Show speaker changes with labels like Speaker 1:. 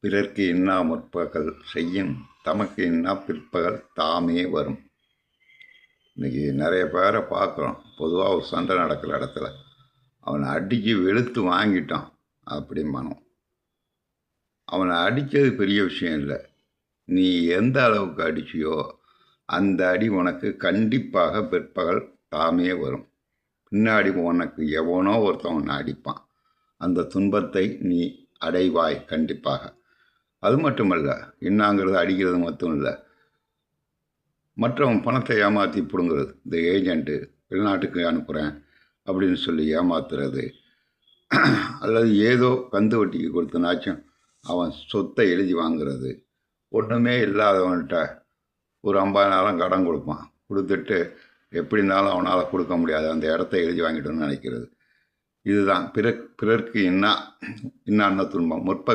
Speaker 1: பிறர்க்கு இன்னா முற்பகல்? செய்யும் தமக்கு இன்னா பிற்பகல்? தாமே வரும். இன்றைக்கி நிறைய பேரை பார்க்குறோம். பொதுவாக ஒரு சண்டை நடக்கிற இடத்துல. அவனை அடித்து வெளுத்து வாங்கிட்டான் அப்படிம்பானோம் அவனை அடித்தது பெரிய விஷயம் இல்லை. நீ எந்த அளவுக்கு அடிச்சியோ அந்த அடி உனக்கு கண்டிப்பாக பிற்பகல் தாமே வரும். பின்னாடி உனக்கு எவனோ ஒருத்தன் உன்னை அடிப்பான். அந்த துன்பத்தை நீ அடைவாய் கண்டிப்பாக. அது மட்டுமல்ல என்னாங்கிறது அடிக்கிறது மட்டும் இல்லை மற்றவன் பணத்தை ஏமாற்றி பிடுங்குறது இந்த ஏஜெண்ட்டு வெளிநாட்டுக்கு அனுப்புகிறேன் அப்படின்னு சொல்லி ஏமாத்துறது. அல்லது ஏதோ கந்து வட்டிக்கு கொடுத்தனாச்சும் அவன் சொத்தை எழுதி வாங்குறது. ஒன்றுமே இல்லாதவன்கிட்ட ஒரு ஐம்பதாயிரம் கடன் கொடுப்பான். கொடுத்துட்டு எப்படி இருந்தாலும் அவனால் கொடுக்க முடியாது. அந்த இடத்த எழுதி வாங்கிட்டோன்னு நினைக்கிறது. இதுதான். பிற பிறர்க்கு என்ன என்ன துன்பம்? முற்ப